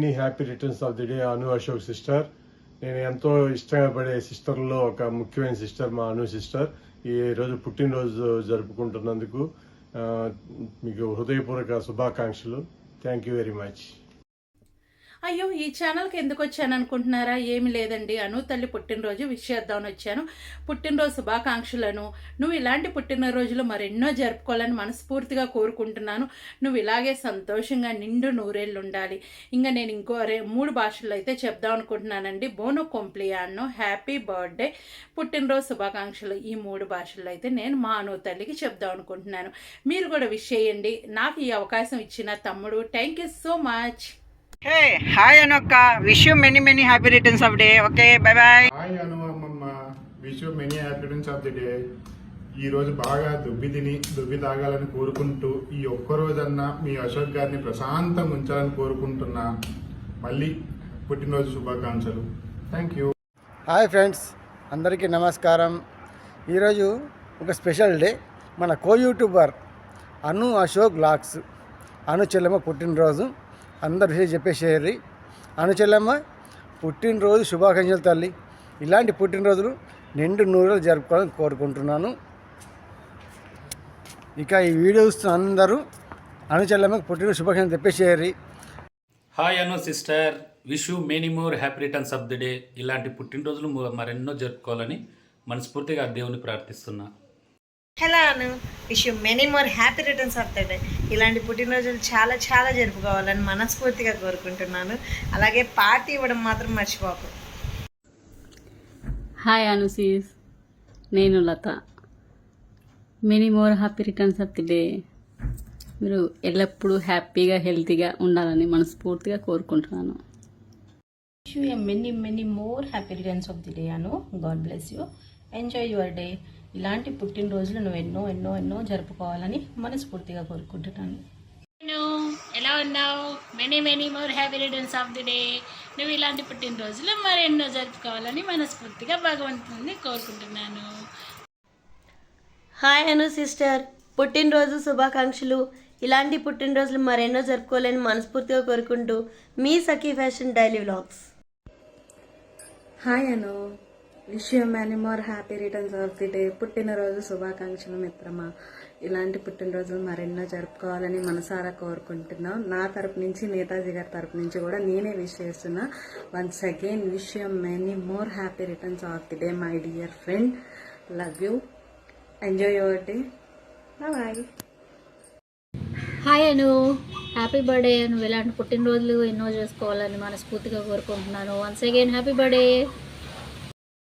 Happy returns of the day Anu Ashok sister నేను ఎంతో ఇష్టంగా పడే సిస్టర్లో ఒక ముఖ్యమైన సిస్టర్ మా అను సిస్టర్ ఈ రోజు పుట్టినరోజు జరుపుకుంటున్నందుకు మీకు హృదయపూర్వక శుభాకాంక్షలు. థ్యాంక్ యూ వెరీ మచ్ అయ్యో ఈ ఛానల్కి ఎందుకు వచ్చాను అనుకుంటున్నారా? ఏమి లేదండి అను. తల్లి పుట్టినరోజు విష్ చేద్దామని వచ్చాను. పుట్టినరోజు శుభాకాంక్షలను. నువ్వు ఇలాంటి పుట్టినరోజులు మరెన్నో జరుపుకోవాలని మనస్ఫూర్తిగా కోరుకుంటున్నాను. నువ్వు ఇలాగే సంతోషంగా నిండు నూరేళ్ళు ఉండాలి. ఇంకా నేను ఇంకో రే మూడు భాషల్లో అయితే చెప్దాం అనుకుంటున్నానండి. బోనో కొంప్లియాన్నో హ్యాపీ బర్త్డే. పుట్టినరోజు శుభాకాంక్షలు. ఈ మూడు భాషల్లో అయితే నేను మా అను తల్లికి చెప్దాం అనుకుంటున్నాను. మీరు కూడా విష్ చేయండి. నాకు ఈ అవకాశం ఇచ్చిన తమ్ముడు. Thank you so much hey hi అనొక్క. Wish you many many happy returns of day. Okay bye bye. Hi అనుమమ్మ wish many happy returns of the day. ఈ రోజు బాగా దుబ్బి తిని దుబ్బి తాగాలని కోరుకుంటూ ఈ ఒక్క రోజన్నా మీ అశోక్ గారిని ప్రశాంతంగా ఉంచాలని కోరుకుంటున్నా. మళ్ళీ పుట్టినరోజు శుభాకాంక్షలు. థ్యాంక్ యూ హాయ్ ఫ్రెండ్స్ అందరికీ నమస్కారం. ఈరోజు ఒక స్పెషల్ డే. మన co YouTuber Anu Ashok blogs Anu చెల్లెమ్మ పుట్టినరోజు. అందరు విషయం చెప్పేసేయర్రి అనుచెల్లమ్మ పుట్టినరోజు శుభాకాంక్షలు తల్లి. ఇలాంటి పుట్టినరోజులు నిండు నూరలు జరుపుకోవాలని కోరుకుంటున్నాను. ఇక ఈ వీడియో చూస్తున్న అందరూ అను పుట్టిన పుట్టినరోజు శుభాకాంక్షలు చెప్పేసేయర్రి hi Anu sister wish you many more happy returns of the day ఇలాంటి పుట్టినరోజులు మరెన్నో జరుపుకోవాలని మనస్ఫూర్తిగా ఆ దేవుని ప్రార్థిస్తున్నా. Hello Anu? Wish you many more happy returns of the day ఇలాంటి పుట్టినరోజులు చాలా చాలా జరుపుకోవాలని మనస్ఫూర్తిగా కోరుకుంటున్నాను. అలాగే పార్టీ ఇవ్వడం మాత్రం మర్చిపోకు. హాయ్ అనుసీస్ నేను Latha. Many more happy returns of the day మీరు ఎల్లప్పుడూ హ్యాపీగా హెల్తీగా ఉండాలని మనస్ఫూర్తిగా కోరుకుంటున్నాను. Many many more happy returns of the day Anu god bless you enjoy your day ఇలాంటి పుట్టినరోజులు నువ్వు ఎన్నో ఎన్నో ఎన్నో జరుపుకోవాలని మనస్ఫూర్తిగా కోరుకుంటున్నాను. ఎలా ఉన్నావు? Many many more happy returns of the day నువ్వు ఇలాంటి పుట్టినరోజులు మరెన్నో జరుపుకోవాలని మనస్ఫూర్తిగా భగవంతుని కోరుకుంటున్నాను. హాయ్ అను సిస్టర్ పుట్టినరోజు శుభాకాంక్షలు. ఇలాంటి పుట్టినరోజులు మరెన్నో జరుపుకోవాలని మనస్ఫూర్తిగా కోరుకుంటూ మీ Sakhi fashion daily vlogs. Hi Anu wish you many more happy returns of the day పుట్టినరోజు శుభాకాంక్షలు మిత్రమా. ఇలాంటి పుట్టినరోజులు మరెన్నో జరుపుకోవాలని మనసారా కోరుకుంటున్నాం. నా తరపు నుంచి నేతాజీ గారి తరపు నుంచి కూడా నేనే విష్ చేస్తున్నా. Once again wish you many more happy returns of the day my dear friend love you enjoy your day bye hi Anu happy birthday నువ్వు ఇలాంటి పుట్టినరోజులు ఎన్నో చేసుకోవాలని మనస్ఫూర్తిగా కోరుకుంటున్నాను. Once again happy birthday